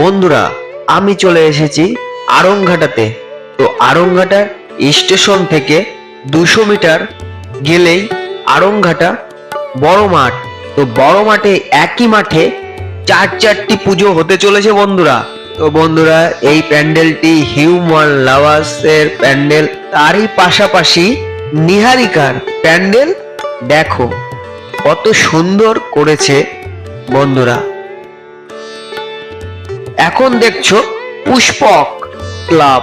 বন্ধুরা, আমি চলে এসেছি আরংঘাটাতে। তো আরংঘাটা স্টেশন থেকে দুশো মিটার গেলেই আরংঘাটা বড় মাঠ। তো বড় মাঠে একই মাঠে চার চারটি পুজো হতে চলেছে বন্ধুরা। তো বন্ধুরা, এই প্যান্ডেলটি হিউম্যান লাভার্স এর প্যান্ডেল। তারই পাশাপাশি নিহারিকার প্যান্ডেল, দেখো কত সুন্দর করেছে বন্ধুরা। এখন দেখছ পুষ্পক ক্লাব।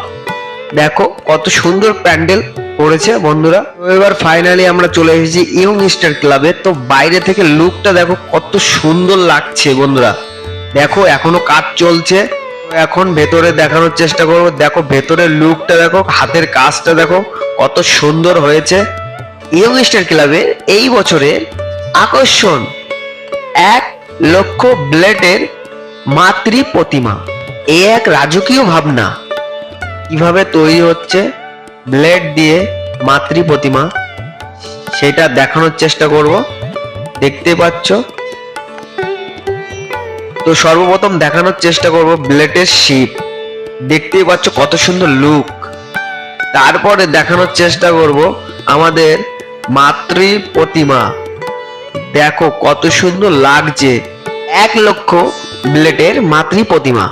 দেখো কত সুন্দর প্যান্ডেল করেছে বন্ধুরা। তো এবার ফাইনালি আমরা চলে এসেছি ইয়ং স্টার ক্লাবে। তো বাইরে থেকে লুকটা দেখো কত সুন্দর লাগছে বন্ধুরা। দেখো এখনও কাজ চলছে। এখন ভেতরে দেখানোর চেষ্টা করব। দেখো ভেতরের লুকটা দেখো, হাতের কাজটা দেখো কত সুন্দর হয়েছে। ইয়ং স্টার এই বছরের আকর্ষণ এক লক্ষ ব্লেডের মাতৃ প্রতিমা এ এক রাজকীয় ভাবনা। কীভাবে তৈরি হচ্ছে ব্লেড দিয়ে মাতৃ প্রতিমা সেটা দেখানোর চেষ্টা করব। দেখতে পাচ্ছ? তো সর্বপ্রথম দেখানোর চেষ্টা করব ব্লেডের শিপ দেখতেই পাচ্ছ কত সুন্দর লুক তারপরে দেখানোর চেষ্টা করব আমাদের মাতৃ প্রতিমা দেখো কত সুন্দর লাগছে। এক লক্ষ ব্লেডের মাতৃ প্রতিমা।